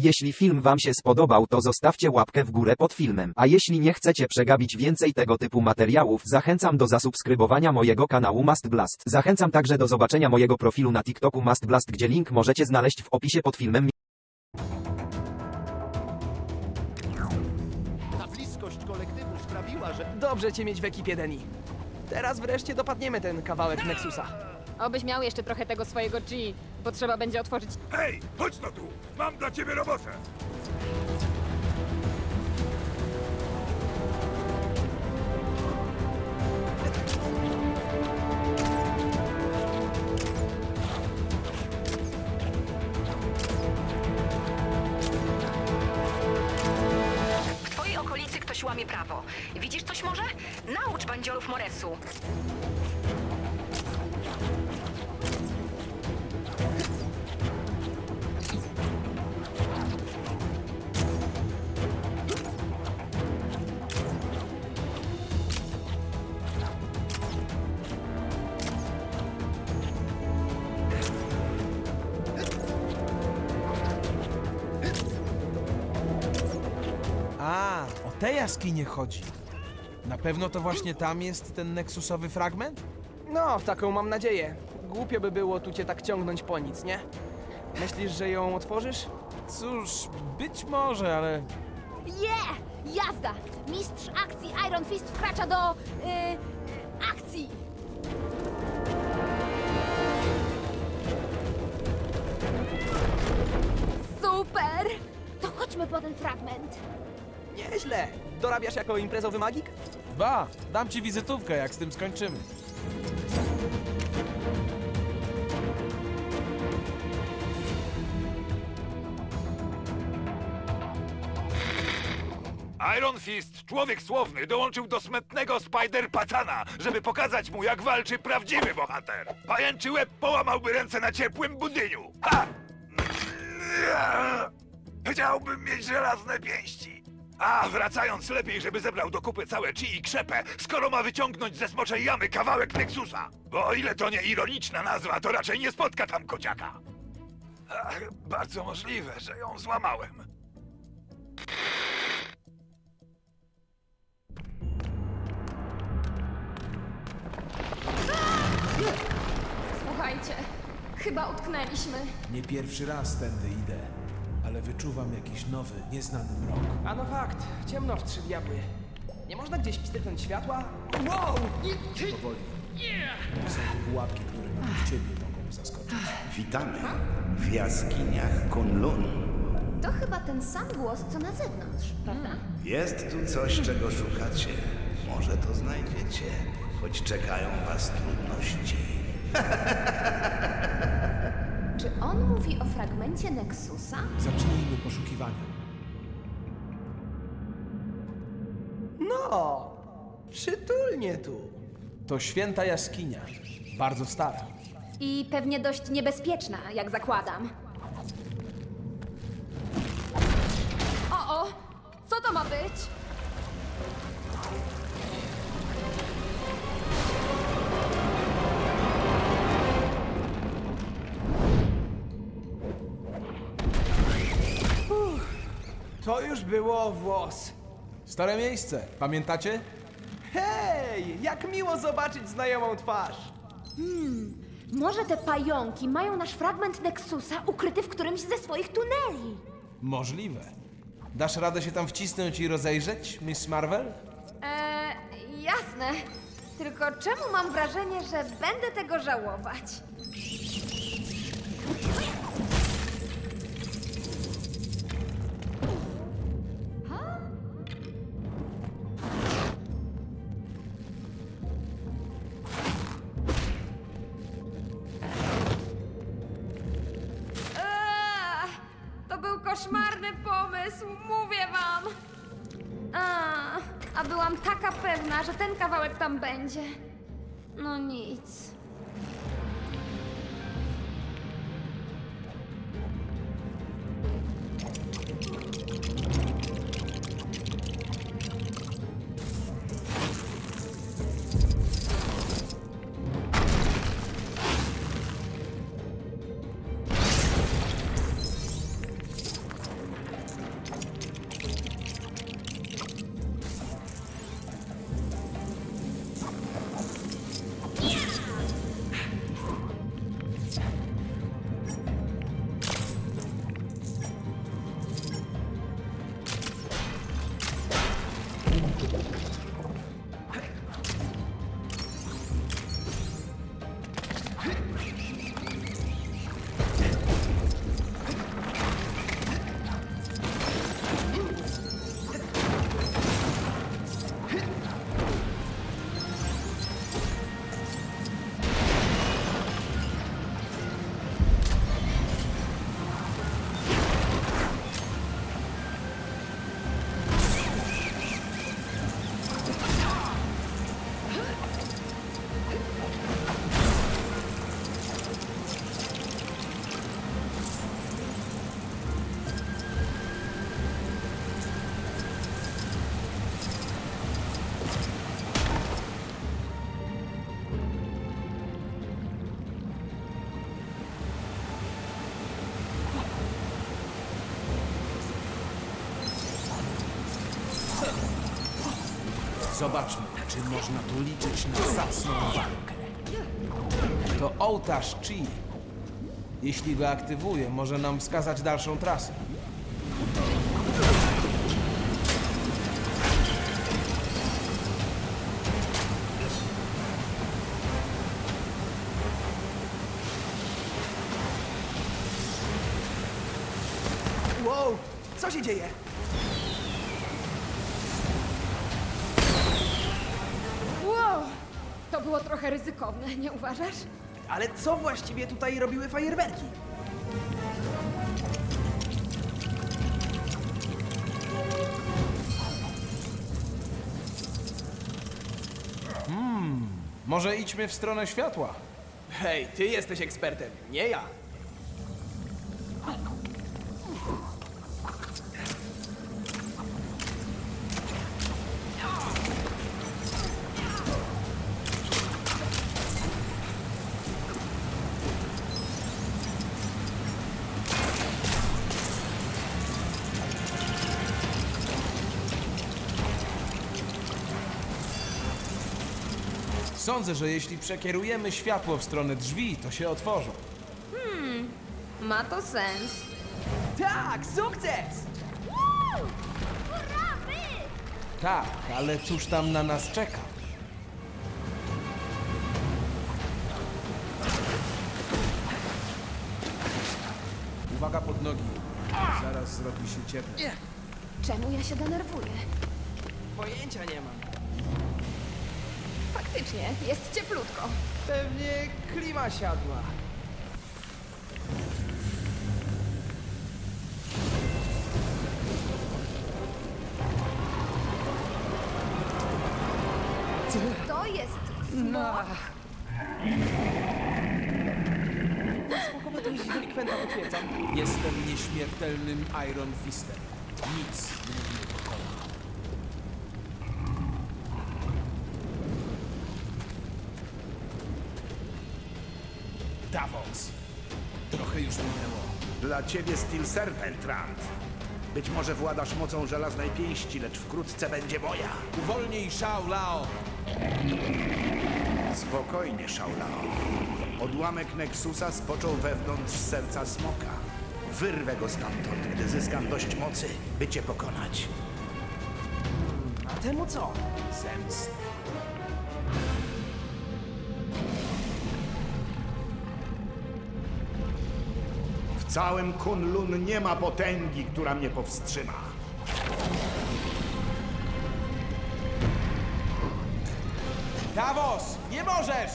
Jeśli film wam się spodobał to zostawcie łapkę w górę pod filmem, a jeśli nie chcecie przegapić więcej tego typu materiałów zachęcam do zasubskrybowania mojego kanału Must Blast. Zachęcam także do zobaczenia mojego profilu na TikToku Must Blast gdzie link możecie znaleźć w opisie pod filmem. Ta bliskość kolektywu sprawiła, że... Dobrze cię mieć w ekipie, Deni. Teraz wreszcie dopadniemy ten kawałek Nexusa. Obyś miał jeszcze trochę tego swojego G, bo trzeba będzie otworzyć Hej, chodź no tu! Mam dla ciebie robotę! W twojej okolicy ktoś łamie prawo. Widzisz coś może? Naucz bandziorów Moresu. Jaskinie chodzi. Na pewno to właśnie tam jest ten neksusowy fragment? No, taką mam nadzieję. Głupio by było tu cię tak ciągnąć po nic, nie? Myślisz, że ją otworzysz? Cóż, być może, ale Je! Jazda! Mistrz akcji Iron Fist wkracza do... y, akcji! Super! To chodźmy po ten fragment. Nieźle. Dorabiasz jako imprezowy magik? ba, dam ci wizytówkę, jak z tym skończymy. Iron Fist, człowiek słowny, dołączył do smętnego Spider-Patana, żeby pokazać mu, jak walczy prawdziwy bohater. Pajęczy łeb połamałby ręce na ciepłym budyniu. Ha! Chciałbym mieć żelazne pięści. A, wracając, lepiej, żeby zebrał do kupy całe chi i krzepę, skoro ma wyciągnąć ze smoczej jamy kawałek Nexusa. Bo o ile to nie ironiczna nazwa, to raczej nie spotka tam kociaka. Ach, bardzo możliwe, że ją złamałem. Słuchajcie, chyba utknęliśmy. Nie pierwszy raz tędy idę, ale wyczuwam jakiś nowy, nieznany mrok. A no fakt, ciemno w trzy diabły. Nie można gdzieś pstryknąć światła? Wow! Powoli. Są tu pułapki, które nawet ciebie mogą zaskoczyć. Witamy w jaskiniach Kunlun. To chyba ten sam głos, co na zewnątrz, prawda? Jest tu coś, czego szukacie. Może to znajdziecie, choć czekają was trudności. On mówi o fragmencie Nexusa? Zacznijmy poszukiwania. No! Przytulnie tu. To święta jaskinia. Bardzo stara. I pewnie dość niebezpieczna, jak zakładam. O, o! Co to ma być? To już było włos. Stare miejsce, pamiętacie? Hej! Jak miło zobaczyć znajomą twarz. Może te pająki mają nasz fragment Nexusa ukryty w którymś ze swoich tuneli? Możliwe. Dasz radę się tam wcisnąć i rozejrzeć, Miss Marvel? Eee, jasne. Tylko czemu mam wrażenie, że będę tego żałować? A, byłam taka pewna, że ten kawałek tam będzie. No nic. Zobaczmy, czy można tu liczyć na zacną walkę. To ołtarz Chi. Jeśli go aktywuje, może nam wskazać dalszą trasę. Wow, co się dzieje? Było trochę ryzykowne, nie uważasz? Ale co właściwie tutaj robiły fajerwerki? Może idźmy w stronę światła. Hej, ty jesteś ekspertem, nie ja. Sądzę, że jeśli przekierujemy światło w stronę drzwi, to się otworzą. Ma to sens. Tak, sukces! Tak, ale cóż tam na nas czeka? Uwaga pod nogi. Zaraz zrobi się ciepło. Czemu ja się denerwuję? Pojęcia nie mam. Faktycznie, jest cieplutko. Pewnie klima siadła. To jest smok. Spokojnie to jest delikwenta potwierdzam. Jestem nieśmiertelnym Iron Fistem. Nic mnie nie Davos. Trochę już minęło. Dla ciebie Steel Serpent, Rand. Być może władasz mocą żelaznej pięści, lecz wkrótce będzie moja. Uwolnij Shao Lao. Spokojnie, Shaolao. Odłamek Nexusa spoczął wewnątrz serca smoka. Wyrwę go stamtąd, gdy zyskam dość mocy, by cię pokonać. A temu co? Zemst. Całym Kunlun nie ma potęgi, która mnie powstrzyma. Davos! Nie możesz!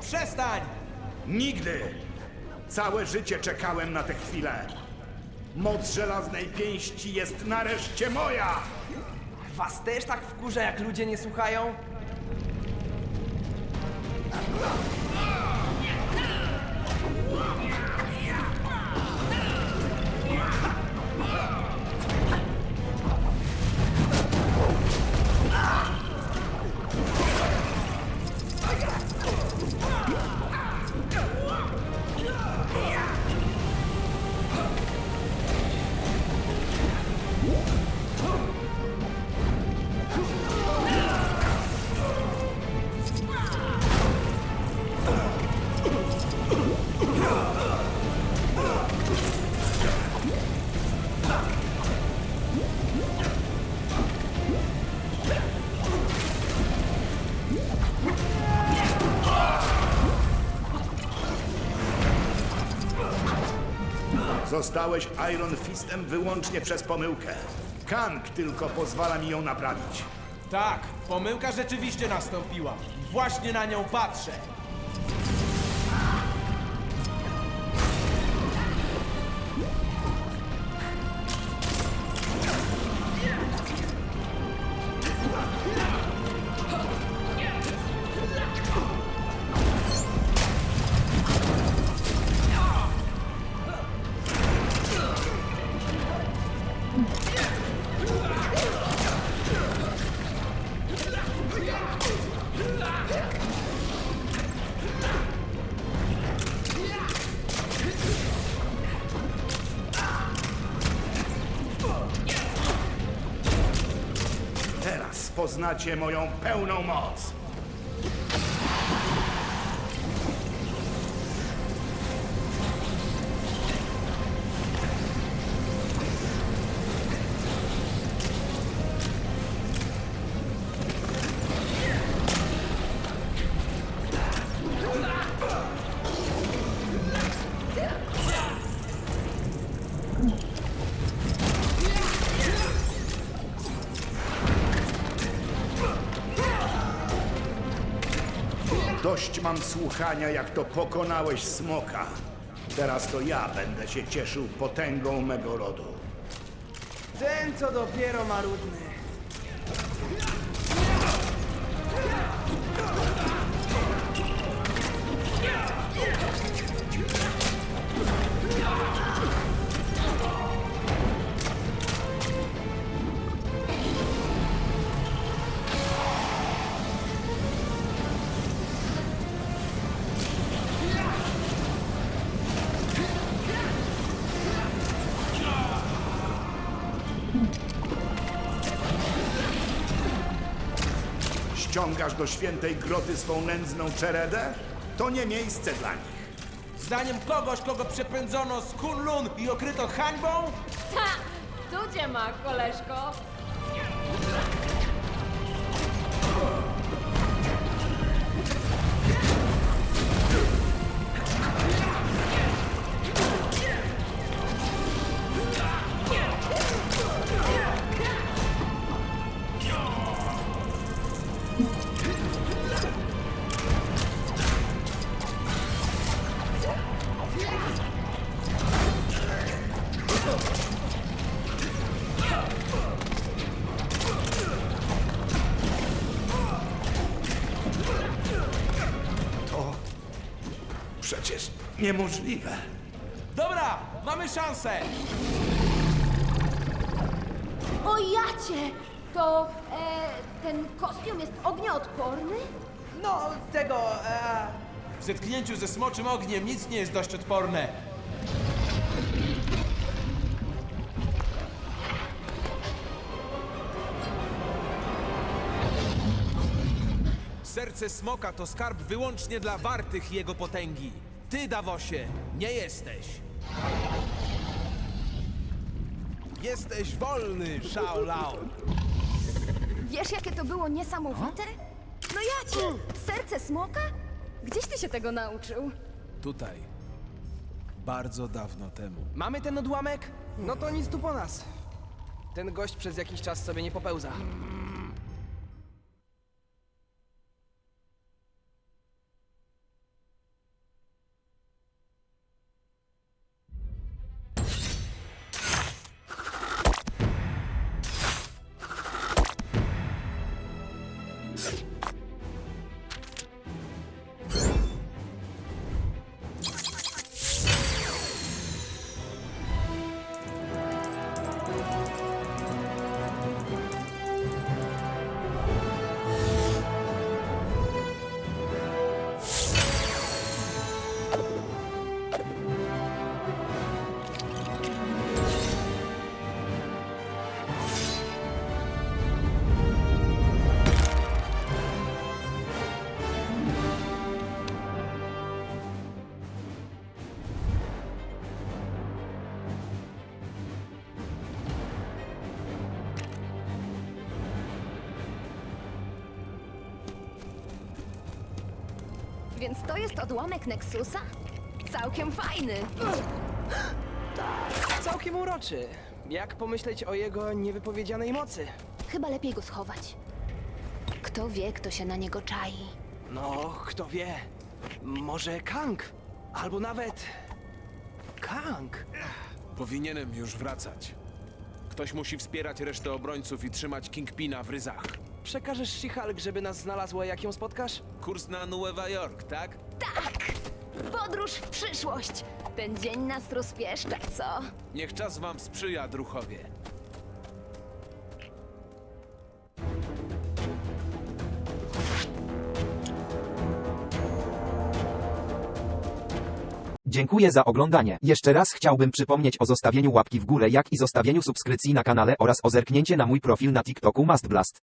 Przestań! Nigdy! Całe życie czekałem na tę chwilę. Moc żelaznej pięści jest nareszcie moja! Was też tak wkurza, jak ludzie nie słuchają? Zostałeś Iron Fistem wyłącznie przez pomyłkę. Kang tylko pozwala mi ją naprawić. Tak, pomyłka rzeczywiście nastąpiła. Właśnie na nią patrzę. Poznacie moją pełną moc. Dość mam słuchania, jak to pokonałeś smoka. Teraz to ja będę się cieszył potęgą mego rodu. Ten co dopiero marudny. Ściągasz do świętej groty swą nędzną czeredę? To nie miejsce dla nich. Zdaniem kogoś, kogo przepędzono z Kunlun i okryto hańbą? Ta! Tu cię ma, koleżko! Niemożliwe. Dobra, mamy szansę! O jacie! To e, ten kostium jest ognioodporny? No, tego... E, W zetknięciu ze smoczym ogniem nic nie jest dość odporne. Serce smoka to skarb wyłącznie dla wartych jego potęgi. Ty, Dawosie, nie jesteś. Jesteś wolny, Shao Lao. Wiesz, jakie to było niesamowite? No jacie! Serce smoka? Gdzieś ty się tego nauczył? Tutaj. Bardzo dawno temu. mamy ten odłamek? No to nic tu po nas. Ten gość przez jakiś czas sobie nie popełza. Więc to jest odłamek Nexusa? Całkiem fajny. Całkiem uroczy. Jak pomyśleć o jego niewypowiedzianej mocy? Chyba lepiej go schować. Kto wie, kto się na niego czai. No, kto wie. Może Kang? Albo nawet... Kang? Powinienem już wracać. Ktoś musi wspierać resztę obrońców i trzymać Kingpina w ryzach. Przekażesz She-Hulk, żeby nas znalazła, jak ją spotkasz? Kurs na Nueva York, tak? Tak! Podróż w przyszłość! Ten dzień nas rozpieszcza, co? Niech czas wam sprzyja, druchowie. Dziękuję za oglądanie. Jeszcze raz chciałbym przypomnieć o zostawieniu łapki w górę jak i zostawieniu subskrypcji na kanale oraz o zerknięcie na mój profil na TikToku Must Blast.